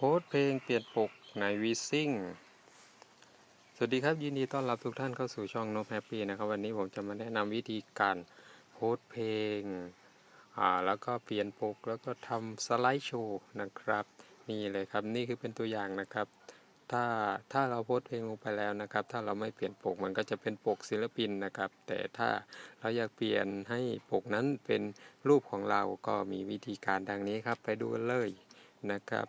โพสเพลงเปลี่ยนปกในวีซิ่งสวัสดีครับยินดีต้อนรับทุกท่านเข้าสู่ช่องน p แฮปปี้นะครับ วันนี้ผมจะมาแนะนำวิธีการโพสเพลงอ่าแล้วก็เปลี่ยนปกแล้วก็ทำสไลด์โชว์นะครับ นี่เลยครับนี่คือเป็นตัวอย่างนะครับ ถ้าถ้าเราโพสเพลงลงไปแล้วนะครับ ถ้าเราไม่เปลี่ยนปกมันก็จะเป็นปกศิลปินนะครับ แต่ถ้าเราอยากเปลี่ยนให้ปกนั้นเป็นรูปของเราก็มีวิธีการดังนี้ครับ ไปดูกันเลยนะครับ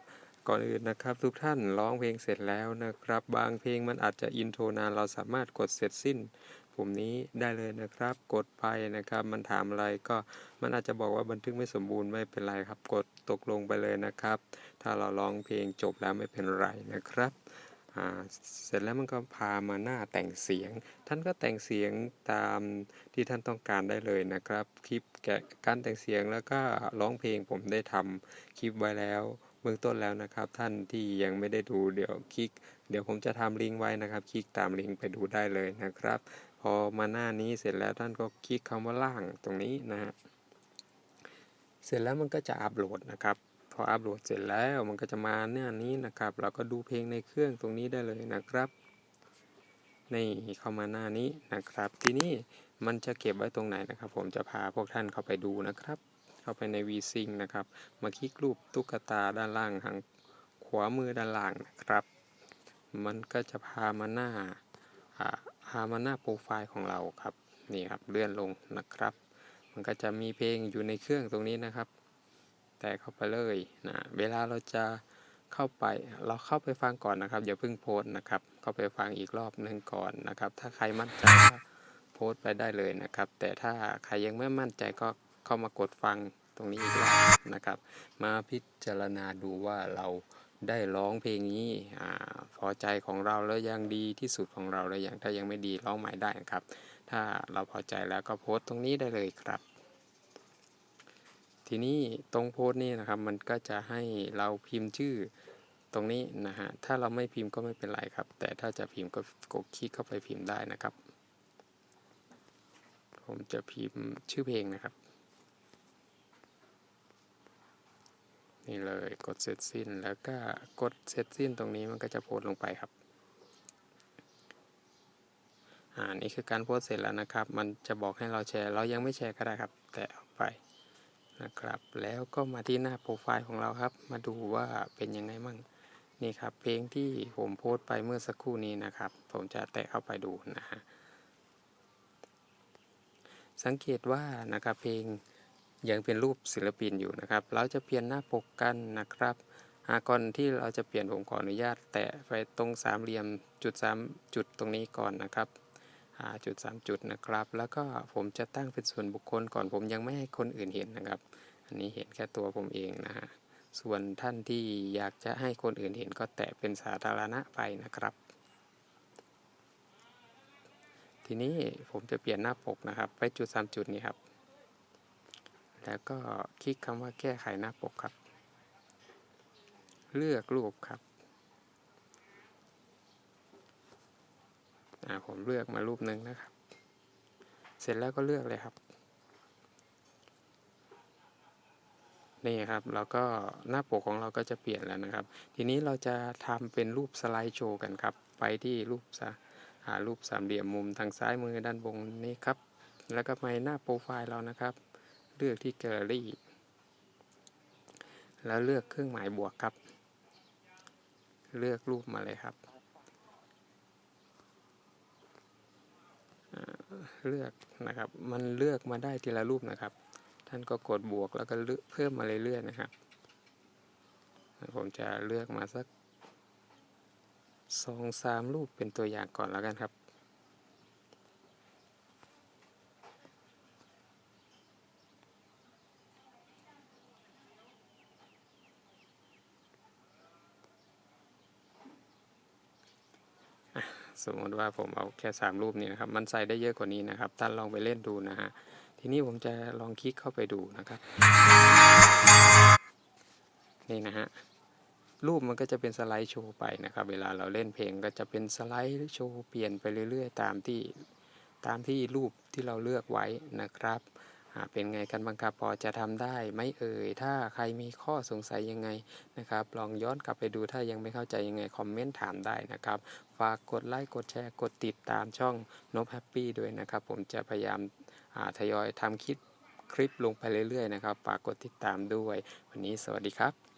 ก่อนอื่นนะครับ ทุกท่านร้องเพลงเสร็จแล้วนะครับ บางเพลงมันอาจจะอินโทรนานเราสามารถกดเสร็จสิ้นปุ่มนี้ได้เลยนะครับ กดไปนะครับ มันถามอะไรก็มันอาจจะบอกว่าบันทึกไม่สมบูรณ์ไม่เป็นไรครับ กดตกลงไปเลยนะครับ ถ้าเราร้องเพลงจบแล้วไม่เป็นไรนะครับเสร็จแล้วมันก็พามาหน้าแต่งเสียง ท่านก็แต่งเสียงตามที่ท่านต้องการได้เลยนะครับ คลิปแกะการแต่งเสียงแล้วก็ร้องเพลงผมได้ทำคลิปไว้แล้ว เบื้องต้นแล้วนะครับ ท่านที่ยังไม่ได้ดูเดี๋ยวคลิก เดี๋ยวผมจะทำลิงก์ไว้นะครับ คลิกตามลิงก์ไปดูได้เลยนะครับ พอมาหน้านี้เสร็จแล้วท่านก็คลิกคำว่าล่างตรงนี้นะฮะเสร็จแล้วมันก็จะอัปโหลดนะครับพออัปโหลดเสร็จแล้วมันก็จะมาหน้านี้นะครับ เราก็ดูเพลงในเครื่องตรงนี้ได้เลยนะครับนี่เข้ามาหน้านี้นะครับ ทีนี้มันจะเก็บไว้ตรงไหนนะครับ ผมจะพาพวกท่านเข้าไปดูนะครับ เข้าไปใน VSync นะครับ มาคลิกรูปตุ๊กตาด้านล่างทางขวามือด้านล่างนะครับ มันก็จะพามาหน้าพามาหน้าโปรไฟล์ของเราครับ นี่ครับเลื่อนลงนะครับ มันก็จะมีเพลงอยู่ในเครื่องตรงนี้นะครับ แต่เข้าไปเลยนะ เวลาเราจะเข้าไป เราเข้าไปฟังก่อนนะครับ อย่าเพิ่งโพสนะครับ เข้าไปฟังอีกรอบหนึ่งก่อนนะครับ ถ้าใครมั่นใจโพสไปได้เลยนะครับ แต่ถ้าใครยังไม่มั่นใจก็เข้ามากดฟัง ตรงนี้อีกรอบนะครับ มาพิจารณาดูว่าเราได้ร้องเพลงนี้อพอใจของเราแล้วยังดีที่สุดของเราแล้วยังถ้ายังไม่ดีร้องใหม่ได้นะครับ ถ้าเราพอใจแล้วก็โพสต์ตรงนี้ได้เลยครับ ทีนี้ตรงโพสต์นี่นะครับมันก็จะให้เราพิมพ์ชื่อตรงนี้นะฮะถ้าเราไม่พิมพ์ก็ไม่เป็นไรครับ แต่ถ้าจะพิมพ์ก็กดคลิกเข้าไปพิมพ์ได้นะครับ ผมจะพิมพ์ชื่อเพลงนะครับ นี่เลยกดเสร็จสิ้นแล้วก็กดเสร็จสิ้นตรงนี้มันก็จะโพสลงไปครับอ่านี่คือการโพสเสร็จแล้วนะครับ มันจะบอกให้เราแชร์ เรายังไม่แชร์ก็ได้ครับ แต่ออกไปนะครับ แล้วก็มาที่หน้าโปรไฟล์ของเราครับ มาดูว่าเป็นยังไงมั่งนี่ครับ เพลงที่ผมโพสไปเมื่อสักครู่นี้นะครับ ผมจะแตะเข้าไปดูนะฮะสังเกตว่านะครับเพลง ยังเป็นรูปศิลปินอยู่นะครับ เราจะเปลี่ยนหน้าปกกันนะครับหากก่อนที่เราจะเปลี่ยนผมขออนุญาต แตะไปตรงสามเหลี่ยมจุดสามจุดตรงนี้ก่อนนะครับจุดสามจุดนะครับ แล้วก็ผมจะตั้งเป็นส่วนบุคคลก่อนผมยังไม่ให้คนอื่นเห็นนะครับ อันนี้เห็นแค่ตัวผมเองนะฮะส่วนท่านที่อยากจะให้คนอื่นเห็นก็แตะเป็นสาธารณะไปนะครับ ทีนี้ผมจะเปลี่ยนหน้าปกนะครับ ไปจุดสามจุดนี้ครับ แล้วก็คลิกคำว่าแก้ไขหน้าปกครับ เลือกรูปครับอ่าผมเลือกมารูปหนึ่งนะครับ เสร็จแล้วก็เลือกเลยครับ นี่ครับเราก็หน้าปกของเราก็จะเปลี่ยนแล้วนะครับ ทีนี้เราจะทำเป็นรูปสไลด์โชว์กันครับ ไปที่รูปสหารูปสามเหลี่ยมมุมทางซ้ายมือด้านบนนี้ครับ แล้วก็ไปหน้าโปรไฟล์เรานะครับ เลือกที่แกลเลอรี่ แล้วเลือกเครื่องหมายบวกครับ เลือกรูปมาเลยครับ เลือกนะครับ มันเลือกมาได้ทีละรูปนะครับ ท่านก็กดบวกแล้วก็เลือกเพิ่มมาเรื่อยๆนะครับ ผมจะเลือกมาสักสองสามรูปเป็นตัวอย่างก่อนแล้วกันครับ สมมติว่าผมเอาแค่สามรูปนี้นะครับ มันใส่ได้เยอะกว่านี้นะครับ ท่านลองไปเล่นดูนะฮะ ทีนี้ผมจะลองคลิกเข้าไปดูนะครับ นี่นะฮะ รูปมันก็จะเป็นสไลด์โชว์ไปนะครับ เวลาเราเล่นเพลงก็จะเป็นสไลด์โชว์เปลี่ยนไปเรื่อยๆ ตามที่ตามที่รูปที่เราเลือกไว้นะครับ เป็นไงกันบ้างครับพอจะทำได้ไหม่เอ่ย ถ้าใครมีข้อสงสัยยังไงนะครับ ลองย้อนกลับไปดูถ้ายังไม่เข้าใจยังไง คอมเมนต์ถามได้นะครับ ฝากกดไลค์กดแชร์กดติดตามช่องนบแฮปปี้ด้วยนะครับ ผมจะพยายามาทยอยทำคลิปคลิปลงไปเรื่อยๆนะครับ ฝากกดติดตามด้วย วันนี้สวัสดีครับ